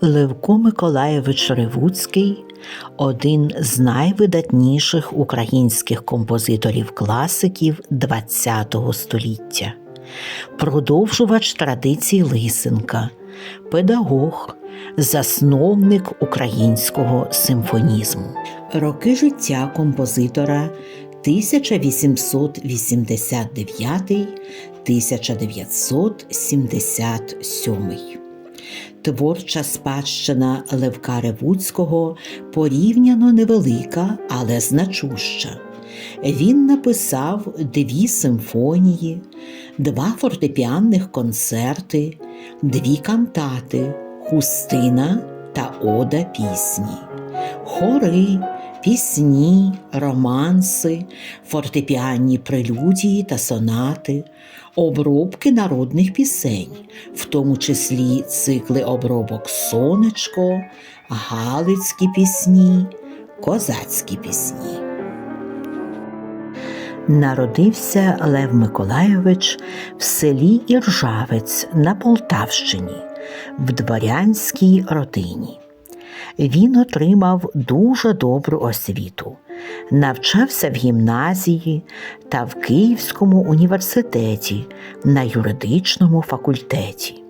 Левко Миколаєвич Ревуцький один з найвидатніших українських композиторів-класиків ХХ століття, продовжувач традицій Лисенка, педагог, засновник українського симфонізму. Роки життя композитора 1889-1977. Творча спадщина Левка Ревуцького порівняно невелика, але значуща. Він написав дві симфонії, два фортепіанних концерти, дві кантати Хустина та Ода пісні, хори, пісні, романси, фортепіанні прелюдії та сонати, обробки народних пісень, в тому числі цикли обробок Сонечко, Галицькі пісні, Козацькі пісні. Народився Лев Миколайович в селі Іржавець на Полтавщині в дворянській родині. Він отримав дуже добру освіту, навчався в гімназії та в Київському університеті на юридичному факультеті.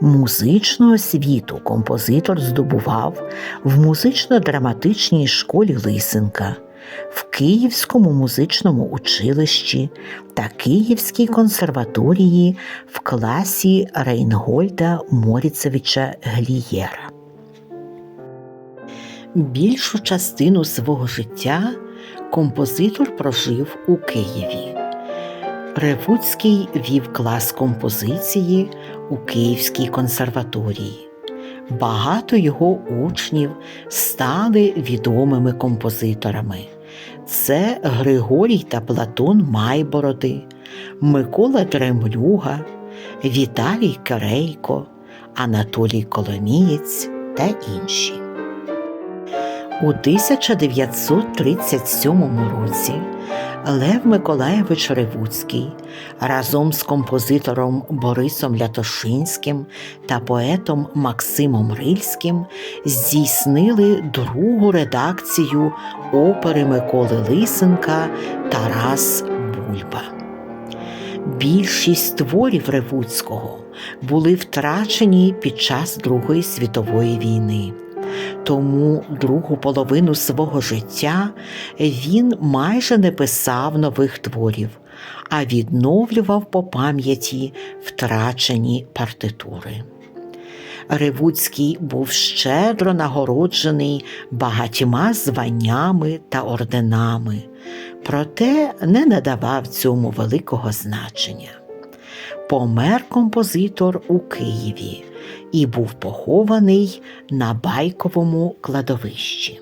Музичну освіту композитор здобував в музично-драматичній школі Лисенка, в Київському музичному училищі та Київській консерваторії в класі Рейнгольда Моріцевича Глієра. Більшу частину свого життя композитор прожив у Києві. Ревуцький вів клас композиції у Київській консерваторії. Багато його учнів стали відомими композиторами. Це Григорій та Платон Майбороди, Микола Дремлюга, Віталій Керейко, Анатолій Коломієць та інші. У 1937 році Лев Миколаєвич Ревуцький разом з композитором Борисом Лятошинським та поетом Максимом Рильським здійснили другу редакцію опери Миколи Лисенка Тарас Бульба. Більшість творів Ревуцького були втрачені під час Другої світової війни. Тому другу половину свого життя він майже не писав нових творів, а відновлював по пам'яті втрачені партитури. Ревуцький був щедро нагороджений багатьма званнями та орденами, проте не надавав цьому великого значення. Помер композитор у Києві і був похований на байковому кладовищі.